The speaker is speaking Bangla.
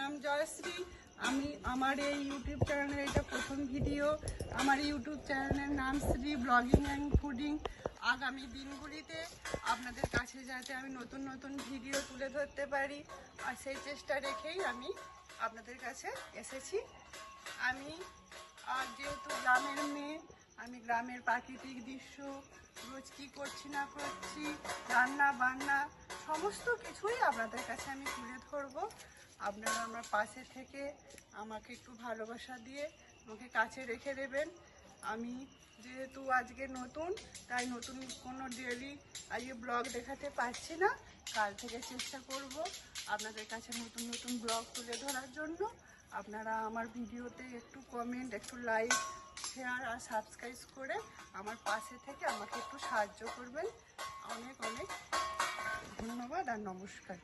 নাম জয়শ্রী। আমি আমার এই ইউটিউব চ্যানেলের এটা প্রথম ভিডিও আমার ইউটিউব চ্যানেলের নাম শ্রী ব্লগিং অ্যান্ড ফুডিং আগামী দিনগুলিতে আপনাদের কাছে যাতে আমি নতুন নতুন ভিডিও তুলে ধরতে পারি, আর সেই চেষ্টা রেখেই আমি আপনাদের কাছে এসেছি। আমি আর যেহেতু গ্রামের মেয়ে, আমি গ্রামের প্রাকৃতিক দৃশ্য, রোজ কী করছি না করছি রান্না বান্না সমস্ত কিছুই আপনাদের কাছে আমি তুলে ধরবো। আপনারা আমার পাশে থেকে আমাকে একটু ভালোবাসা দিয়ে আমাকে কাছে রেখে দেবেন। আমি যেহেতু আজকে নতুন, তাই নতুন কোনো ডেলি আজকে ব্লগ দেখাতে পারছি না। কাল থেকে চেষ্টা করব আপনাদের কাছে নতুন নতুন ব্লগ তুলে ধরার জন্য। আপনারা আমার ভিডিওতে একটু কমেন্ট একটু লাইক শেয়ার আর সাবস্ক্রাইব করে আমার পাশে থেকে আমাকে একটু সাহায্য করবেন। অনেক অনেক ধন্যবাদ আর নমস্কার।